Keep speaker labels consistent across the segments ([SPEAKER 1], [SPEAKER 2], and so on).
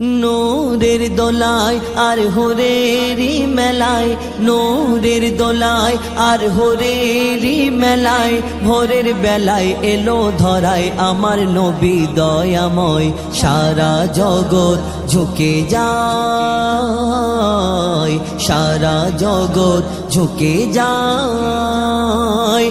[SPEAKER 1] নূরের দোলায় আর হোরেরি মেলায়, নূরের দোলায় আর হোরেরি মেলায়, ভোরের বেলায় এলো ধরায় আমার নবী দয়াময়। সারা জগৎ ঝুঁকে যায়, সারা জগৎ ঝুঁকে যায়।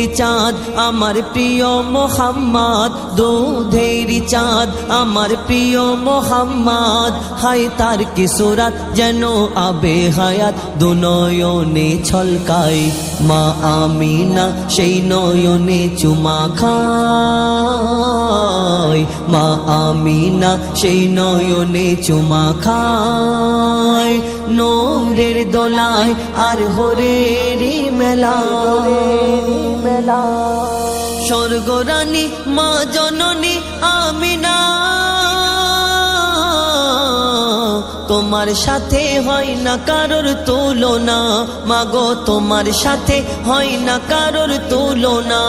[SPEAKER 1] দুধের চাঁদ, আমার প্রিয় মোহাম্মদ। দুধেরি চাঁদ, আমার প্রিয় মোহাম্মদ। হাই তার কিশোরাত যেন আবে হায়াত। দুনয়নে ছলকাই মা আমিনা, সেই নয়নে চুমা খায়। মা আমিনা, সেই নয়নে চুমা খায়। নোরের দোলায় আর হরেরি মেলা। মেলা স্বর্গরানী মা জননী আমিনা। তোমার সাথে হয় না কারোর তুলনা। মাগো, তোমার সাথে হয় না কারোর তুলনা।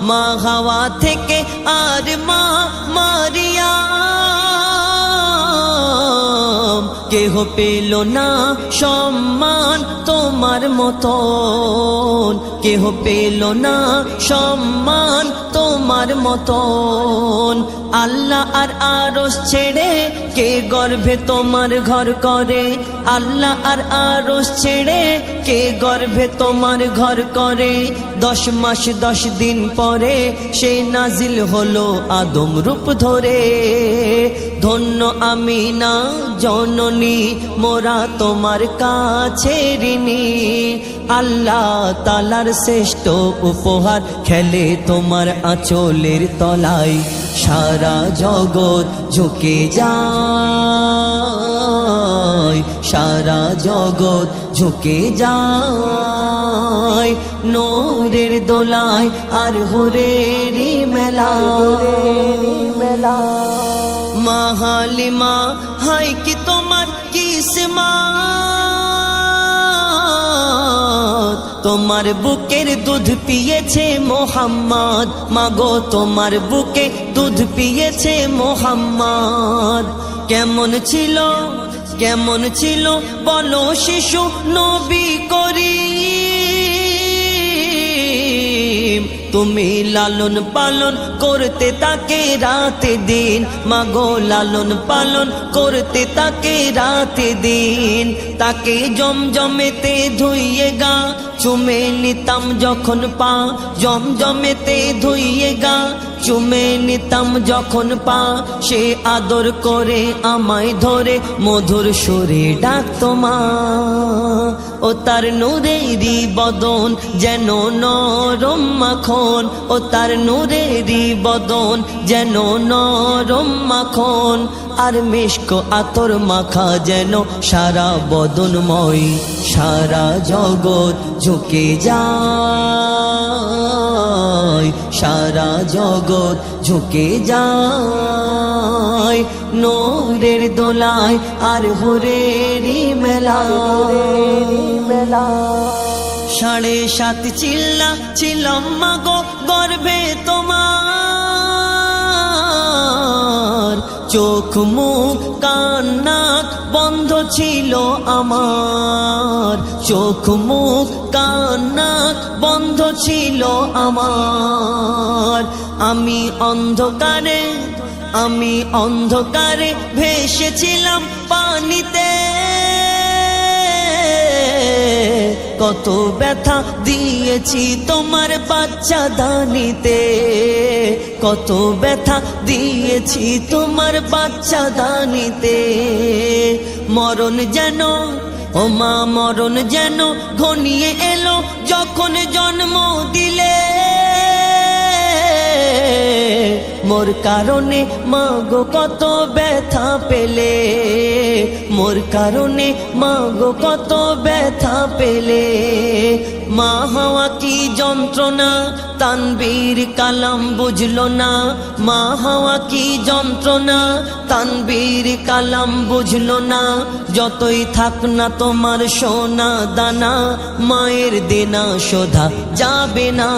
[SPEAKER 1] মা হাওয়া থেকে আর মা মারিয়া। কেহ পেল না সম্মান তোমার মতন। কেহ পেল না সম্মান তোমার মতন। আল্লাহ আর আরস ছেড়ে কে গর্ভে তোমার ঘর করে? আল্লাহ আর আরস ছেড়ে কে গর্ভে তোমার ঘর করে? দশ মাস দশ দিন পরে সে নাজিল হলো আদম রূপ ধরে। ধন্য আমি না জননী, মোরা তোমার কাছে ঋণী আল্লাহ তালার শ্রেষ্ঠ উপহার খেলে তোমার আঁচলের তলায় সারা জগৎ ঝুঁকে যায়। সারা জগৎ ঝুঁকে যায়। নোরের দোলায় আর হরেরি মেলা। মেলা। মাহালিমা হাই তোমার বুকের দুধ পিয়েছে মোহাম্মদ। মাগো, তোমার বুকে দুধ পিয়েছে মোহাম্মদ। কেমন ছিল কেমন ছিল, বলো শিশু নবী করি তুমি লালন পালন করতে তাকে রাতে দিন। মাগো, লালন পালন করতে তাকে রাতে দিন। তাকে জমজমেতে ধুইয়ে গা চুমে নিতাম যখন পা, জমজমেতে ধুইয়ে গা। চুমে নিতাম যখন পা, সে আদর করে আমায় ধরে। মধুর সুরে ডাকতো মা, ও তার নূরেরি বদন যেন নরম মাখন। ও তার নূরেরি বদন যেন নরম মাখন। আর মিষ্ক আতর মাখা যেন সারা বদনময়, সারা জগৎ ঝুঁকে যায়, সারা জগৎ ঝুঁকে যায়। নোরের দোলায় আর হরেরি মেলা। মেলা সাড়ে সাত চিল্লা ছিলাম মাগো গর্ভে চোখ, মুখ কান্নাক বন্ধ ছিল আমার। চোখ, মুখ কান্নাক বন্ধ ছিল আমার। আমি অন্ধকারে আমি অন্ধকারে ভেসেছিলাম পানিতে। কত ব্যথা দিয়েছি তোমার বাচ্চা দানিতে। কত ব্যথা দিয়েছি তোমার বাচ্চা দানিতে। মরণ যেন, ও মা মরণ যেন ঘনিয়ে এলো যখন জন্ম দিলে। মোর কারণে মাগো কত ব্যথা পেলে। মোর কারণে মাগো কত ব্যথা পেলে। মা হাওয়া কি যন্ত্রণা, তানবীর কালাম বুঝলো না। মা হাওয়া কি যন্ত্রণা, তানবীর কালাম বুঝলো না। যতই থাক না তোমার সোনা দানা, মায়ের দেনা শোধা যাবে না।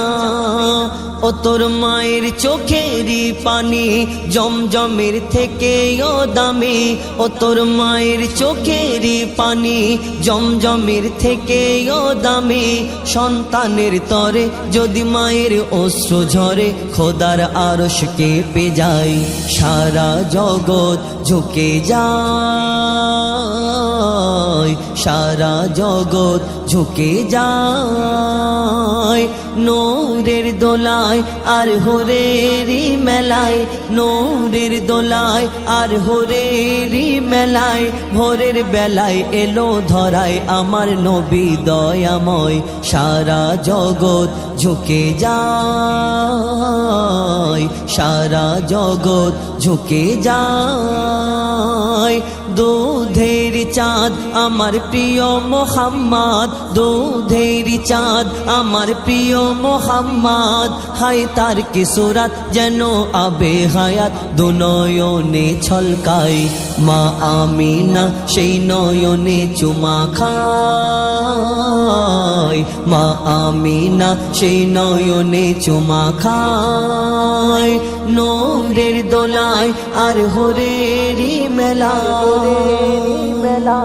[SPEAKER 1] ও তোর মায়ের চোখেরই পানি জমজমের থেকে ও দামি। ও তোর মায়ের চোখেরই পানি জমজমের থেকে ও দামি। সন্তানের তরে যদি মায়ের অশ্রু ঝরে, খোদার আরশ কেঁপে যায় সারা জগৎ ঝুঁকে যায়। সারা জগৎ ঝুঁকে যায়। নূরের দোলায় আর হরেরি মেলায়, নূরের দোলায় আর হরেরি মেলায়, ভোরের বেলায় এলো ধরায় আমার নবী দয়াময়। সারা জগৎ ঝুঁকে যায়, সারা জগৎ ঝুঁকে যায়। দুধের চাঁদ, আমার প্রিয় মোহাম্মদ। দুধের চাঁদ, আমার প্রিয় মোহাম্মদ। হাই তার কি যেন আবে হায়াত। দুনয়নে ছলকাই মা আমিনা, সেই নয়নে চুমা খায় মা আমিনা, সেই নয়নে চুমা খায় নোরের দোলায় আর হরেরি মেলা মেলা